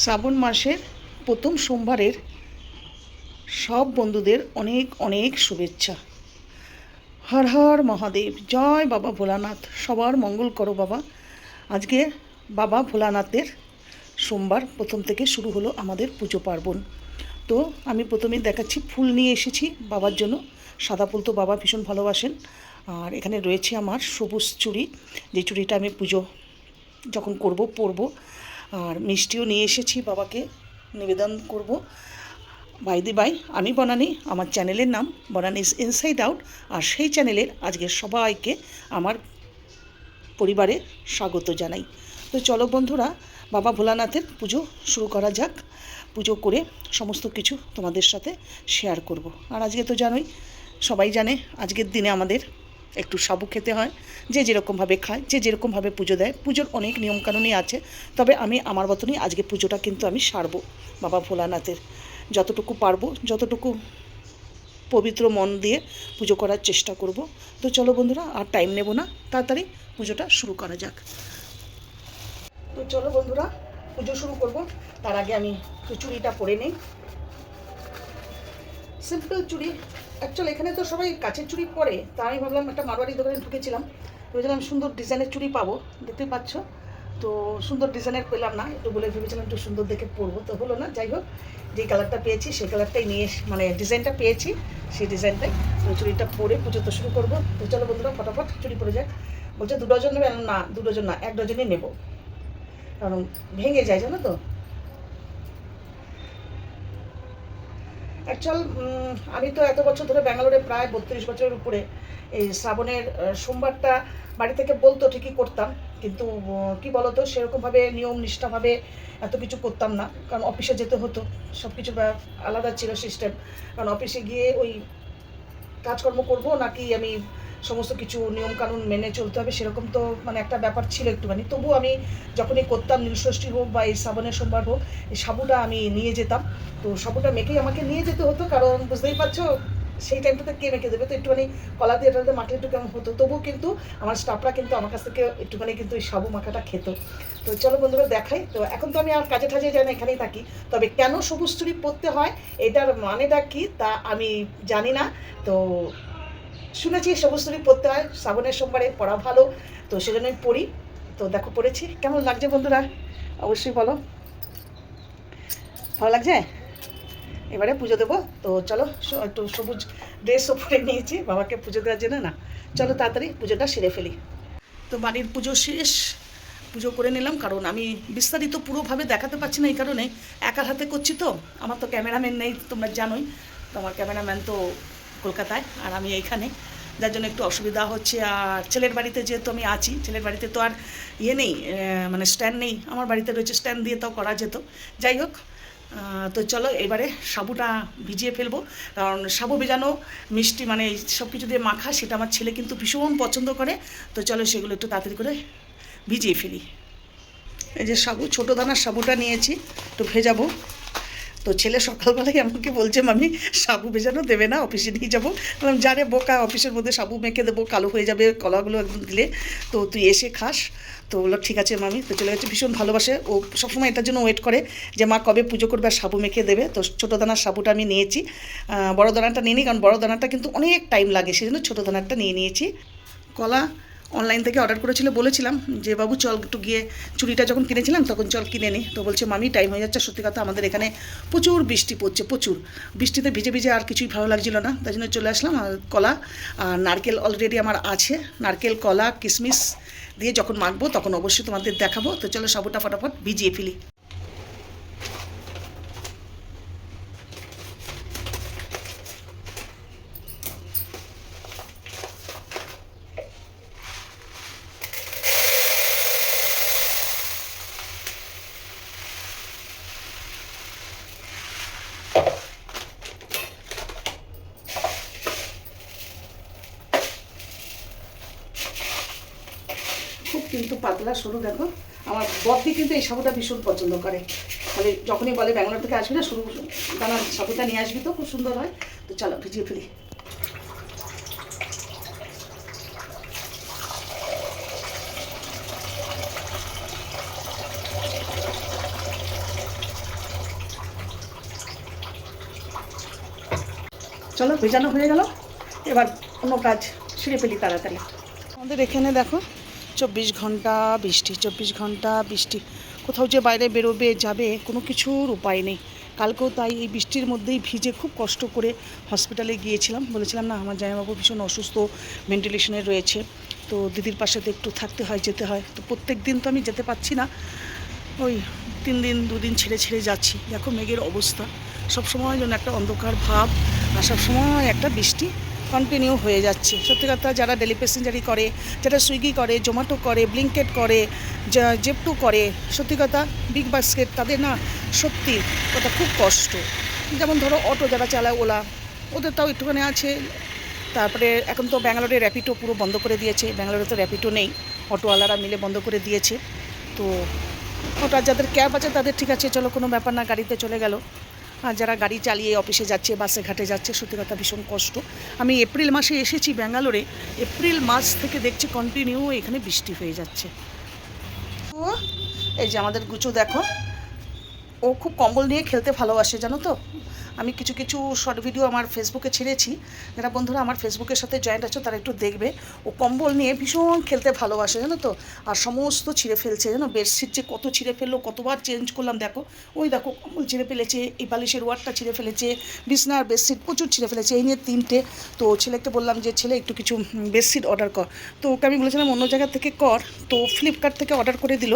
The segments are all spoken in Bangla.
শ্রাবণ মাসের প্রথম সোমবারের সব বন্ধুদের অনেক অনেক শুভেচ্ছা। হর হর মহাদেব, জয় বাবা ভোলানাথ, সবার মঙ্গল করো বাবা। আজকে বাবা ভোলানাথের সোমবার প্রথম থেকে শুরু হলো আমাদের পুজো পার্বণ। তো আমি প্রথমেই দেখাচ্ছি, ফুল নিয়ে এসেছি বাবার জন্য। সাদা ফুল তো বাবা ভীষণ ভালোবাসেন। আর এখানে রয়েছে আমার সবুজ চুড়ি। যে চুড়িটা আমি পুজো যখন করব, পরব আর মিষ্টিও নিয়ে এসেছি বাবাকে। নিবেদন করব। বাই দি বাই আমি বনানি, আমার চ্যানেলের নাম বনানিস ইনসাইড আউট আর সেই চ্যানেলের আজকে সবাইকে আমার পরিবারে স্বাগত জানাই। তো চলো বন্ধুরা, বাবা ভোলানাথের পুজো শুরু করা যাক। পুজো করে সমস্ত কিছু তোমাদের সাথে শেয়ার করব। আর আজকে তো জানোই, সবাই জানে আজকের দিনে আমাদের একটু সাবু খেতে হয়, যে যেরকমভাবে খায়, যে যেরকমভাবে পুজো দেয়। পুজোর অনেক নিয়মকানুনই আছে, তবে আমি আমার মতনই আজকে পুজোটা কিন্তু আমি সারবো বাবা ভোলানাথের। যতটুকু পারব, যতটুকু পবিত্র মন দিয়ে পুজো করার চেষ্টা করব। তো চলো বন্ধুরা, আর টাইম নেব না, তাড়াতাড়ি পুজোটা শুরু করা যাক। তো চলো বন্ধুরা, পুজো শুরু করব। তার আগে আমি চুড়িটা পরে নিই। সিম্পল চুড়ি। অ্যাকচুয়ালি এখানে তো সবাই কাছের চুড়ি পরে তা আমি ভাবলাম একটা মারবাড়ি দোকানে ঢুকেছিলাম। ভেবেছিলাম সুন্দর ডিজাইনের চুড়ি পাবো দেখতে পাচ্ছ। তো সুন্দর ডিজাইনের পেলাম না, একটু বলে ভেবেছিলাম একটু সুন্দর দেখে পরবো, তো হলো না, যাই হোক যে কালারটা পেয়েছি, সেই কালারটাই নিয়ে মানে ডিজাইনটা পেয়েছি, সেই ডিজাইনটাই। তো চুড়িটা পরে পুজো তো শুরু করব। তো চলো বন্ধুরা, ফটাফট চুড়ি পরে যাক বলছে দু ডজন নেবে না, দু ডজন না, এক ডজনই নেব। কারণ ভেঙে যায়, জানো তো? অ্যাকচুয়াল আমি তো এত বছর ধরে ব্যাঙ্গালোরে প্রায় বত্রিশ বছরের উপরে, এই শ্রাবণের সোমবারটা বাড়ি থেকে বলতো ঠিকই করতাম, কিন্তু কি বলতো, সেরকমভাবে নিয়ম নিষ্ঠাভাবে এত কিছু করতাম না, কারণ অফিসে যেতে হতো সব কিছু আলাদা ছিল সিস্টেম কারণ অফিসে গিয়ে ওই কাজকর্ম করব নাকি আমি সমস্ত কিছু নিয়মকানুন মেনে চলতে হবে, সেরকম তো মানে একটা ব্যাপার ছিল একটুখানি। তবু আমি যখনই করতাম নীলষষ্ঠী হোক বা এই শ্রাবণের সোমবার হোক, এই সাবুটা আমি নিয়ে যেতাম। তো সাবুটা মেখেই আমাকে নিয়ে যেতে হতো, কারণ বুঝতেই পারছ, সেই টাইমটাতে কে মেখে দেবে? তো একটুখানি কলা দিয়ে এটাতে মাখলে একটু কেমন হতো। তবুও কিন্তু আমার স্টাফরা কিন্তু আমার কাছ থেকে একটুখানি কিন্তু ওই সাবু মাখাটা খেত। তো চলো বন্ধুরা, দেখাই। তো এখন তো আমি আর কাজে ঠাজে যাই না, এখানেই থাকি। তবে কেন সবুজ চুরি পরতে হয়, এটার মানেটা কি তা আমি জানি না। তো শুনেছি সবুজ পরতে হয়, শ্রাবণের সোমবারে পড়া ভালো, তো সেজন্য আমি পড়ি। তো দেখো, পড়েছি। কেমন লাগছে বন্ধুরা? অবশ্যই বলো। ভালো লাগছে? এবারে পুজো দেবো। তো চলো একটু সবুজ ড্রেসও পরে নিয়েছি, বাবাকে পুজো দেওয়ার জন্য। না, চলো তাড়াতাড়ি পুজোটা সেরে ফেলি। তো বাড়ির পুজো শেষ। পুজো করে নিলাম, কারণ আমি বিস্তারিত পুরোভাবে দেখাতে পারছি না এই কারণে। একার হাতে করছি তো, আমার তো ক্যামেরাম্যান নেই, তোমরা জানোই। তো আমার ক্যামেরাম্যান তো কলকাতায়, আর আমি এইখানে। যার জন্য একটু অসুবিধা হচ্ছে, আর ছেলের বাড়িতে যেহেতু আমি আছি, ছেলের বাড়িতে তো আর ইয়ে নেই মানে স্ট্যান্ড নেই। আমার বাড়িতে রয়েছে স্ট্যান্ড দিয়ে তাও করা যেত। যাই হোক তো চলো এবারে সাবুটা ভিজিয়ে ফেলব। কারণ সাবু ভেজানো, মিষ্টি মানে এই সব কিছু দিয়ে মাখা, সেটা আমার ছেলে কিন্তু ভীষণ পছন্দ করে। তো চলো সেগুলো একটু তাড়াতাড়ি করে ভিজিয়ে ফেলি। এই যে সাবু, ছোটো দানার সাবুটা নিয়েছি, একটু ভেজাবো। তো ছেলে সকালবেলায় আমাকে বলছে, মামি, সাবু ভেজানো দেবে না, অফিসে নিয়ে যাব। বললাম জানে বোকা, অফিসের মধ্যে সাবু মেখে দেবো, কালো হয়ে যাবে, কলাগুলো একদম দিলে, তো তুই এসে খাস। তো বলল ঠিক আছে মামি। তো চলে গেছে, ভীষণ ভালোবাসে। ও সবসময় এটার জন্য ওয়েট করে যে মা কবে পুজো করবে আর সাবু মেখে দেবে। তো ছোটো দানার সাবুটা আমি নিয়েছি। বড় দানাটা নিয়ে নিই কারণ বড় দানাটা কিন্তু অনেক টাইম লাগে সেই জন্য ছোটো দানারটা নিয়ে নিয়েছি। কলা অনলাইন থেকে অর্ডার করেছিল, বলেছিলাম যে, বাবু, চল একটু গিয়ে চুড়িটা যখন কিনেছিলাম, তখন চল কিনে নি। তো বলছে, মামি টাইম হয়ে যাচ্ছে। সত্যি কথা, আমাদের এখানে প্রচুর বৃষ্টি পড়ছে, প্রচুর। বৃষ্টিতে ভিজে ভিজে আর কিছুই ভালো লাগছিল না। তাই জন্য চলে আসলাম, আর কলা আর নারকেল অলরেডি আমার আছে। নারকেল, কলা কিশমিশ দিয়ে যখন মাখবো, তখন অবশ্যই তোমাদের দেখাবো। তো চলো, সবটা ফটাফট ভিজিয়ে ফেলি। দাদা শুরু দেখো, আমার বদি কিন্তু এই সাবুটা ভীষণ পছন্দ করে। মানে যখনই বলে ব্যাঙ্গালোর থেকে আসবি না, শুরু দানা সাবুটা নিয়ে আসবি তো, খুব সুন্দর হয়। তো চলো, ভিজিয়ে ফেলি। চলো, ভেজানো হয়ে গেল। এবার অন্য কাজ ছিঁড়ে ফেলি তাড়াতাড়ি। আমাদের এখানে দেখো চব্বিশ ঘণ্টা, বৃষ্টি চব্বিশ ঘণ্টা, বৃষ্টি। কোথাও যে বাইরে বেরোবে, যাবে, কোনো কিছুর উপায় নেই। কালকেও তাই এই বৃষ্টির মধ্যেই ভিজে খুব কষ্ট করে হসপিটালে গিয়েছিলাম। বলেছিলাম, না, আমার জামাইবাবু ভীষণ অসুস্থ, ভেন্টিলেশনে রয়েছে। তো দিদির পাশে তো একটু থাকতে হয়, যেতে হয়। তো প্রত্যেক দিন তো আমি যেতে পারছি না। ওই তিন দিন দুদিন ছেড়ে ছেড়ে যাচ্ছি। দেখো মেঘের অবস্থা। সব সময় যেন একটা অন্ধকার ভাব, আর সবসময় একটা বৃষ্টি। কন্টিনিউ হয়ে যাচ্ছে। সত্যি কথা, যারা ডেলি প্যাসেঞ্জারি করে, যারা সুইগি করে জোম্যাটো করে ব্লিঙ্কেট করে জেপটু করে, সত্যি কথা বিগ বাস্কেট তাদের না সত্যি কথা খুব কষ্ট। যেমন ধরো অটো যারা চালায় ওলা, ওদের তাও একটুখানি আছে। তারপরে এখন তো ব্যাঙ্গালোরে র্যাপিডো পুরো বন্ধ করে দিয়েছে। ব্যাঙ্গালোরে তো র্যাপিডো নেই। অটোওয়ালারা মিলে বন্ধ করে দিয়েছে। তো ওটা যাদের ক্যাব আছে, তাদের ঠিক আছে, চলো কোনো ব্যাপার না, গাড়িতে চলে গেল। যারা গাড়ি চালিয়ে অফিসে যাচ্ছে, বাসে ঘাটে যাচ্ছে, সত্যি কথা ভীষণ কষ্ট। আমি এপ্রিল মাসে এসেছি ব্যাঙ্গালোরে। এপ্রিল মাস থেকে দেখছি কন্টিনিউ এখানে বৃষ্টি হয়ে যাচ্ছে। ও, এই যে আমাদের গুচু দেখো। ও খুব কম্বল নিয়ে খেলতে ভালোবাসে, জানো তো? আমি কিছু কিছু শর্ট ভিডিও আমার ফেসবুকে ছেড়েছি। যারা বন্ধুরা আমার ফেসবুকের সাথে জয়েন্ট আছো, তারা একটু দেখবে। ও কম্বল নিয়ে ভীষণ খেলতে ভালোবাসে, জানো তো? আর সমস্ত ছিঁড়ে ফেলছে, জানো? বেডশিট যে কত ছিঁড়ে ফেলল, কতবার চেঞ্জ করলাম, দেখো? ওই দেখো, কম্বল ছিঁড়ে ফেলেছে, এই বালিশের ওয়ারটা ছিঁড়ে ফেলেছে, বিছনার বেডশিট প্রচুর ছিঁড়ে ফেলেছে, এই নিয়ে তিনটে। তো ছেলেকে বললাম যে, ছেলে, একটু কিছু বেডশিট অর্ডার কর। তো ওকে আমি বলেছিলাম, অন্য জায়গা থেকে কর। তো ফ্লিপকার্ট থেকে অর্ডার করে দিল।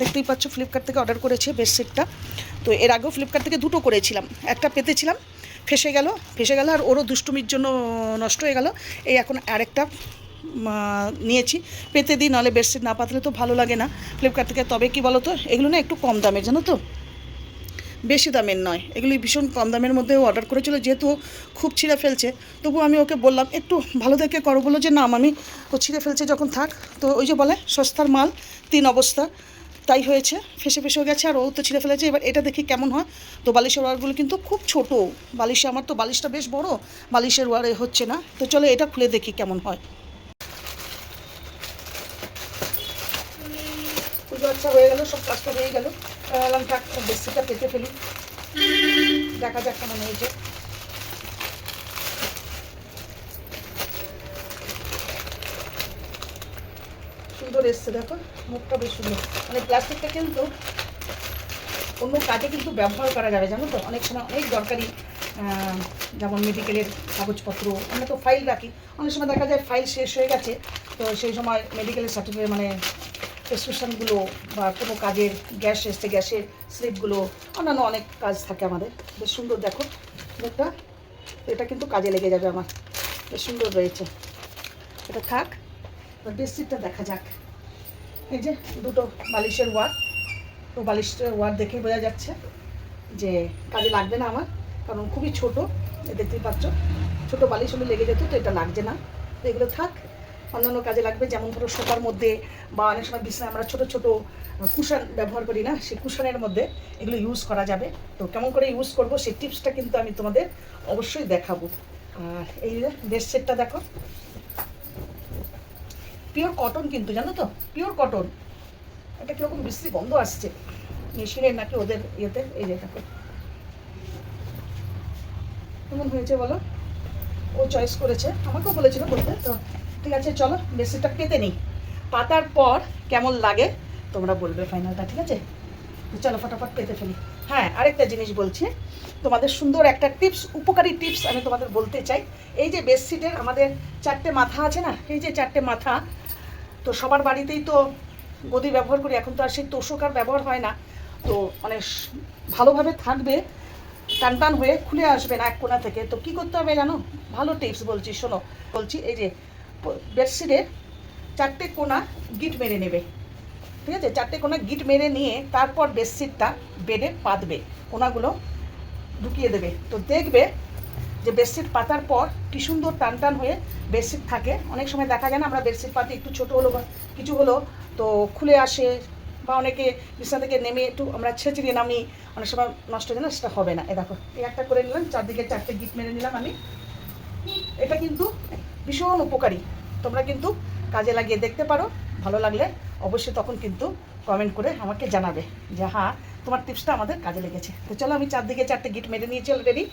দেখতেই পাচ্ছ ফ্লিপকার্ট থেকে অর্ডার করেছে বেডশিটটা তো এর আগেও ফ্লিপকার্ট থেকে দুটো করেছিলাম। একটা পেতেছিলাম, ফেসে গেল ফেসে গেল আর ওরও দুষ্টুমির জন্য নষ্ট হয়ে গেল। এই এখন আরেকটা নিয়েছি। পেতে দিই, নাহলে বেডশিট না পাতলে তো ভালো লাগে না ফ্লিপকার্ট থেকে। তবে কি বলো তো এগুলো না একটু কম দামের, জানো তো? বেশি দামের নয়। এগুলি ভীষণ কম দামের মধ্যে অর্ডার করেছিল, যেহেতু খুব ছিঁড়ে ফেলছে। তবু আমি ওকে বললাম, একটু ভালো দেখে করো। বলো যে, না আমি ও ছিঁড়ে ফেলছে যখন থাক। তো ওই যে বলে, সস্তার মাল, তিন অবস্থা। তাই হয়েছে, ফেসে ফেসে গেছে, আর ও তো ছিঁড়ে ফেলেছে। এবার এটা দেখি কেমন হয়? তো বালিশের ওয়ারগুলো কিন্তু খুব ছোট। বালিশে আমার তো বালিশটা বেশ বড়, বালিশের ওয়ারে হচ্ছে না। তো চলো এটা খুলে দেখি কেমন হয়। আচ্ছা হয়ে গেল, সব কাজটা হয়ে গেল। বেশিটা পেতে ফেলি। দেখা যাক কেমন হয়েছে। সুন্দর এসছে, দেখো, মুখটা বেশ সুন্দর। মানে প্লাস্টিকটা কিন্তু অন্য কাজে কিন্তু ব্যবহার করা যাবে, জানো তো? অনেক সময় অনেক দরকারি যেমন মেডিকেলের কাগজপত্র, আমরা তো ফাইল রাখি। অনেক সময় দেখা যায় ফাইল শেষ হয়ে গেছে, তো সেই সময় মেডিকেলের সার্টিফিকেট মানে প্রেসক্রিপশানগুলো বা কোনো কাজের গ্যাস এসছে, গ্যাসের স্লিপগুলো অন্যান্য অনেক কাজ থাকে আমাদের। বেশ সুন্দর, দেখো, মুখটা। এটা কিন্তু কাজে লেগে যাবে আমার। বেশ সুন্দর রয়েছে। এটা থাক বেডশিটটা দেখা যাক। এই যে দুটো বালিশের ওয়ার তো বালিশের ওয়ার দেখেই বোঝা যাচ্ছে যে কাজে লাগবে না আমার, কারণ খুবই ছোট দেখতেই পাচ্ছ। ছোটো বালিশ হলে লেগে যেত, তো এটা লাগছে না। তো এগুলো থাক, অন্যান্য কাজে লাগবে। যেমন ধরো সোফার মধ্যে বা অনেক সময় বিছানায় আমরা ছোটো ছোটো কুশন ব্যবহার করি না, সেই কুশনের মধ্যে এগুলো ইউজ করা যাবে। তো কেমন করে ইউজ করব, সেই টিপসটা কিন্তু আমি তোমাদের অবশ্যই দেখাবো। আর এই বেডশিটটা দেখো পিওর কটন কিন্তু, জানো তো? পিওর কটন এটা কীরকম বিশ্রী গন্ধ আসছে। মেশিনের নাকি ওদের ইয়েতে, এই যে দেখো কেমন হয়েছে বলো? ও চয়েস করেছে। আমাকেও বলেছিল বলতে তো ঠিক আছে, চলো বেশিটা পেতে নিই। পাতার পর কেমন লাগে, তোমরা বলবে ফাইনালটা, ঠিক আছে? চলো, ফটাফট পেতে ফেলি। হ্যাঁ আরেকটা জিনিস বলছি। তোমাদের সুন্দর একটা টিপস উপকারী টিপস আমি তোমাদের বলতে চাই। এই যে বেডশিটের আমাদের চারটে মাথা আছে না? এই যে চারটে মাথা তো সবার বাড়িতেই তো গদি ব্যবহার করি, এখন তো আর সেই তোষক আর ব্যবহার হয় না। তো মানে ভালোভাবে থাকবে, টান টান হয়ে খুলে আসবে না এক কোণা থেকে। তো কি করতে হবে জানো? ভালো টিপস বলছি, শোনো। বলছি এই যে বেডশিটের চারটে কোনা গিট মেরে নেবে। ঠিক আছে? চারটে কোণা গিট মেরে নিয়ে তারপর বেডশিটটা বেডে পাতবে। কোনাগুলো ঢুকিয়ে দেবে। তো দেখবে যে বেডশিট পাতার পর কি সুন্দর টান টান হয়ে বেডশিট থাকে। অনেক সময় দেখা যায় না, আমরা বেডশিট পাতি একটু ছোট হলো বা কিছু হলো তো খুলে আসে বা অনেকে বিছানা থেকে নেমে একটু আমরা ছেঁচে ছেঁচড়িয়ে নামি, অনেক সময় নষ্ট হয়ে না, সেটা হবে না। এ দেখো, এই একটা করে নিলাম, চারদিকে চারটে গিট মেরে নিলাম আমি। এটা কিন্তু ভীষণ উপকারী। তোমরা কিন্তু কাজে লাগিয়ে দেখতে পারো, ভালো লাগলে অবশ্যই তখন কিন্তু কমেন্ট করে আমাকে জানাবে যে হ্যাঁ তোমার টিপসটা আমাদের কাজে লেগেছে। তো চলো আমি চারদিকে চারটে গিট মেরে নিয়েছি অলরেডি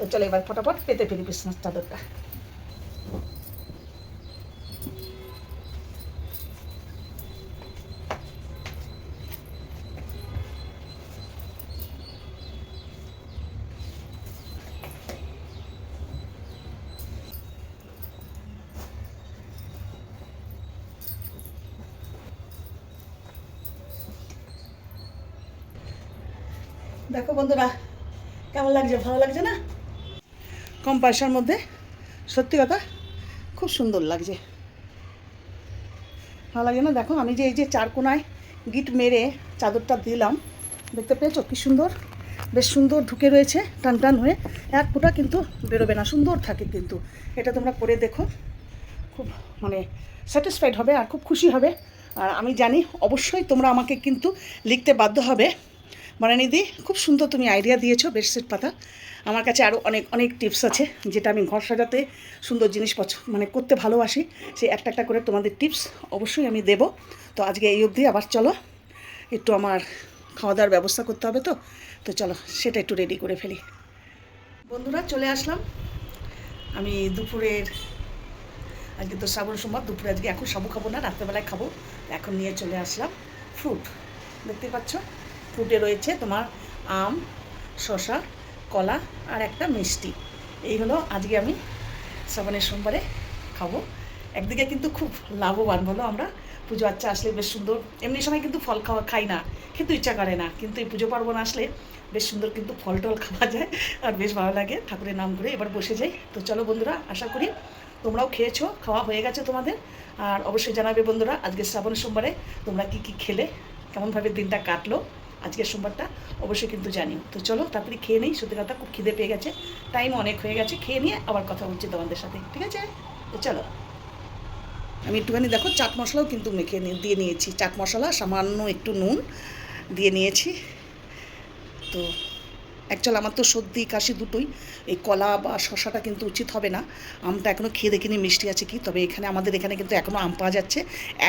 তো চলো এবার ফটাফট পেতে ফেলি বিছনার চাদরটা দেখো বন্ধুরা, কেমন লাগছে? ভালো লাগছে না? কম পয়সার মধ্যে। সত্যি কথা, খুব সুন্দর লাগছে। ভালো লাগে না? দেখো, আমি যে এই যে চার কোনায় গিট মেরে চাদরটা দিলাম, দেখতে পেয়েছ? কি সুন্দর, বেশ সুন্দর ঢুকে রয়েছে, টান টান হয়ে। এক ফোঁটা কিন্তু বেরোবে না, সুন্দর থাকে কিন্তু। এটা তোমরা করে দেখো। খুব মানে স্যাটিসফাইড হবে আর খুব খুশি হবে। আর আমি জানি অবশ্যই তোমরা আমাকে কিন্তু লিখতে বাধ্য হবে। মারানিদি, খুব সুন্দর তুমি আইডিয়া দিয়েছ বেডশিট পাতা। আমার কাছে আরও অনেক অনেক টিপস আছে, যেটা আমি ঘর সাজাতে সুন্দর জিনিস পছ মানে করতে ভালোবাসি। সেই একটা একটা করে তোমাদের টিপস অবশ্যই আমি দেব। তো আজকে এই অবধি, আবার চলো। একটু আমার খাওয়া দাওয়ার ব্যবস্থা করতে হবে তো। তো চলো, সেটা একটু রেডি করে ফেলি। বন্ধুরা, চলে আসলাম। আমি দুপুরের, আজকে তো শ্রাবণ সোমবার, দুপুরে আজকে এখন সাবু খাব না, রাত্রেবেলায় খাব। এখন নিয়ে চলে আসলাম ফ্রুট দেখতে পাচ্ছ? ফ্রুটে রয়েছে তোমার আম শশা কলা আর একটা মিষ্টি। এই হলো আজকে আমি শ্রাবণের সোমবারে খাব। একদিকে কিন্তু খুব লাভবান, বলো আমরা। পুজো আচ্ছা আসলে বেশ সুন্দর। এমনি সময় কিন্তু ফল খাওয়া খাই না খেতে ইচ্ছা করে না। কিন্তু এই পুজো পার্বণ আসলে বেশ সুন্দর কিন্তু ফল টল খাওয়া যায় আর বেশ ভালো লাগে ঠাকুরের নাম করে এবার বসে যাই। তো চলো বন্ধুরা, আশা করি তোমরাও খেয়েছো, খাওয়া হয়ে গেছে তোমাদের। আর অবশ্যই জানাবে বন্ধুরা, আজকে শ্রাবণ সোমবারে তোমরা কি কি খেলে, কেমনভাবে দিনটা কাটলো। আজকের সোমবারটা অবশ্যই কিন্তু জানি তো চলো, তাড়াতাড়ি খেয়ে নেই, সত্যি কথা খুব খিদে পেয়ে গেছে। টাইম অনেক হয়ে গেছে, খেয়ে নিয়ে আবার কথা বলছি তোমাদের সাথে, ঠিক আছে? তো চলো। আমি একটুখানি দেখো, চাট মশলাও কিন্তু মেখে দিয়ে নিয়েছি। চাট মশলা, সামান্য একটু নুন দিয়ে নিয়েছি। তো অ্যাকচুয়াল আমার তো সর্দি, কাশি দুটোই। এই কলা বা শশাটা কিন্তু উচিত হবে না। আমটা এখনও খেয়ে দেখিনি, মিষ্টি আছে কি? তবে এখানে আমাদের এখানে কিন্তু এখনও আম পাওয়া যাচ্ছে।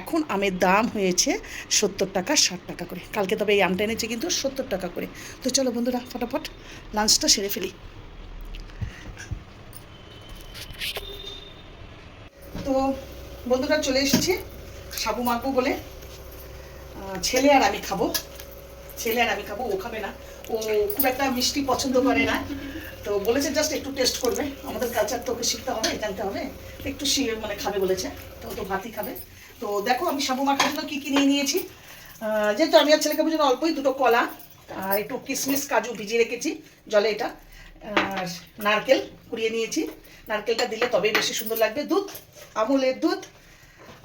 এখন আমের দাম হয়েছে সত্তর টাকা, ষাট টাকা করে। কালকে তবে এই আমটা এনেছে কিন্তু সত্তর টাকা করে। তো চলো বন্ধুরা, ফটাফট লাঞ্চটা সেরে ফেলি। তো বন্ধুরা চলে এসেছি সাবু মাখবো বলে। ছেলে আর আমি খাব। ছেলে আর আমি খাব, ও খাবে না। ও খুব একটা মিষ্টি পছন্দ করে না। তো বলেছে জাস্ট একটু টেস্ট করবে। আমাদের কালচার তো ওকে শিখতে হবে, জানতে হবে। একটু শি- মানে খাবে বলেছে। তো তো ভাতই খাবে। তো দেখো আমি সাবু মাখার জন্য কী কী নিয়ে নিয়েছি। যেহেতু আমি আর ছেলেকে জন্য অল্পই দুটো কলা আর একটু কিশমিশ কাজু ভিজিয়ে রেখেছি জলে এটা। আর নারকেল কুড়িয়ে নিয়েছি। নারকেলটা দিলে তবেই বেশি সুন্দর লাগবে। দুধ, আমুলের দুধ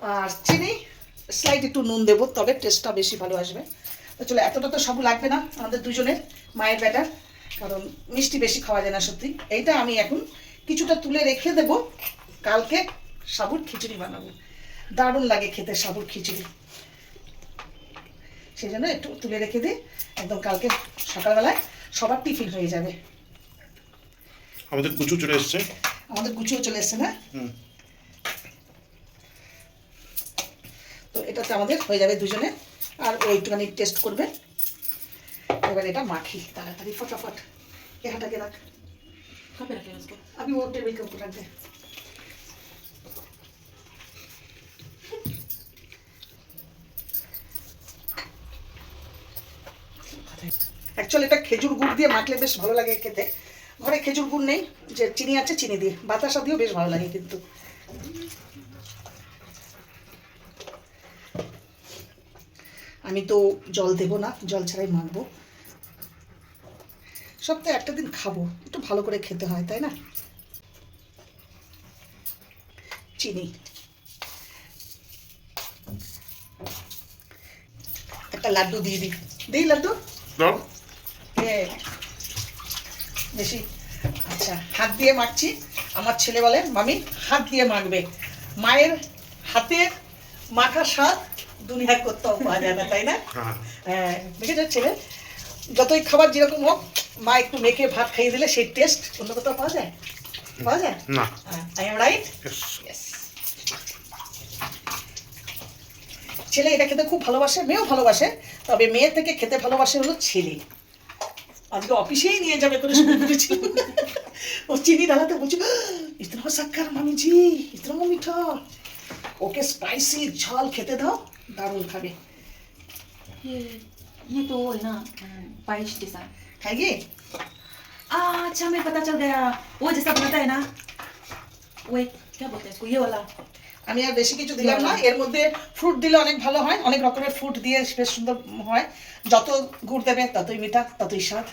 আর চিনি। স্লাইড একটু নুন দেবো, তবে টেস্টটা বেশি ভালো আসবে। তো চলো এতটা তো সব লাগবে না আমাদের দুজনের মায়ের ব্যাটার কারণ মিষ্টি বেশি খাওয়া যায় না সত্যি। এইটা আমি এখন কিছুটা তুলে রেখে দেব কালকে সাবুর খিচুড়ি বানাবো। দারুণ লাগে খেতে সাবুর খিচুড়ি। সেই জন্য একটু তুলে রেখে দিই একদম কালকে সকালবেলায় সবার টিফিন হয়ে যাবে। আমাদের কুচু চলে এসছে। আমাদের গুছিয়ে চলে এসছে না। তো এটাতে আমাদের হয়ে যাবে দুজনে। আর ও একটুখানি টেস্ট করবে এবার এটা মাখি তাড়াতাড়ি ফটাফট। এ হাঁটাকে রাখ আমি ওর টেবিল কাপড় রাখবে। অ্যাকচুয়ালি এটা খেজুর গুড় দিয়ে মাখলে বেশ ভালো লাগে খেতে। ঘরে খেজুর গুড় নেই যে চিনি আছে চিনি দিয়ে। বাতাসা দিয়েও বেশ ভালো লাগে কিন্তু। আমি তো জল দেব না জল ছাড়াই মাখবো। সপ্তাহে একটা দিন খাব একটু ভালো করে খেতে হয় তাই না? চিনি। একটা লাড্ডু দিয়ে দিই। দিই লাড্ডু? হ্যাঁ বেশি। আচ্ছা হাত দিয়ে মাখছি। আমার ছেলে বলে মামি হাত দিয়ে মাখবে। মায়ের হাতের মাখা স্বাদ কোথাও পাওয়া যায় না তাই না? হ্যাঁ। হ্যাঁ দেখেছ ছেলে যতই খাবার যেরকম হোক মা একটু মেখে ভাত খাইয়ে দিলে সেই টেস্ট অন্য কোথাও পাওয়া যায়? পাওয়া যায়? না। আই এম রাইট ছেলে এটা খেতে খুব ভালোবাসে মেয়েও ভালোবাসে তবে মেয়ে থেকে খেতে ভালোবাসে হলো ছেলে। আজকে অফিসেই নিয়ে যাবে করে শুরু ও চিনি ডালাতে বলছিল ইতনা সাক্কার মামি জি ইতনা মিঠা ওকে স্পাইসি ঝাল খেতে দাও দারুণ খাবে ये ये तो वो है ना पाइश जैसा খাইয়ে आ, अच्छा हमें पता चल गया वो जैसा बनाता है ना वो एक क्या बोलते हैं इसको ये वाला আমি আর বেশি কিছু দিলাম না এর মধ্যে ফ্রুট দিলে অনেক ভালো হয় অনেক রকমের ফ্রুট দিয়ে বেশ সুন্দর হয় যত গুড় দেবে ততই মিঠা ততই স্বাদ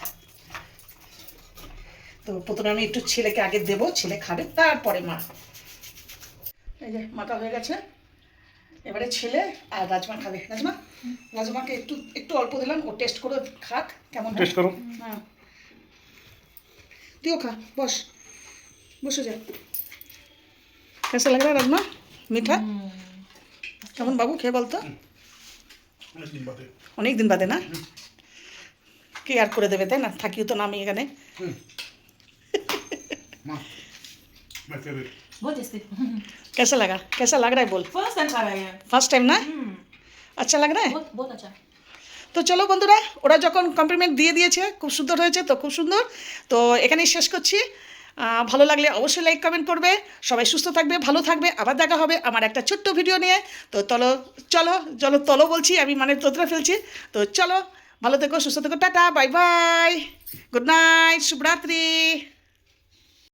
তো প্রথমে আমি একটু ছেলেকে আগে দেবো ছেলে খাবে তারপরে মা এই যে মাটা হয়ে গেছে এবারে ছেলে আর রাজমা খাবে। রাজমা রাজমাকে একটু একটু অল্প দিলাম ও টেস্ট করে খাক কেমন টেস্ট করো। হ্যাঁ। তুইও খা বস। বসে যা। কেসে লাগে রাজমা? মিঠা? কেমন বাবু খেয়ে বলতো? অনেক দিন বাদে। না? কে আর করে দেবে তাই না? থাকিও তো না আমি এখানে মা बहुत टेस्टी कैसा लगा कैसा लग रहा है बोल फर्स्ट टाइम खा रहा है ये ফার্স্ট টাইম না हम्म, আচ্ছা লাগ रहा है बहुत बहुत अच्छा তো চলো বন্ধুরা ওরা যখন কমপ্লিমেন্ট দিয়ে দিয়েছে খুব সুন্দর হয়েছে তো খুব সুন্দর তো এখানেই শেষ করছি আহ, ভালো লাগলে অবশ্যই লাইক কমেন্ট করবে সবাই সুস্থ থাকবে ভালো থাকবে আবার দেখা হবে আমার একটা ছোট্ট ভিডিও নিয়ে তো চলো চলো চলো তলো বলছি আমি মানে তোতরা ফেলছি তো চলো ভালো থেকো সুস্থ থেকো tata bye bye good night শুভরাত্রি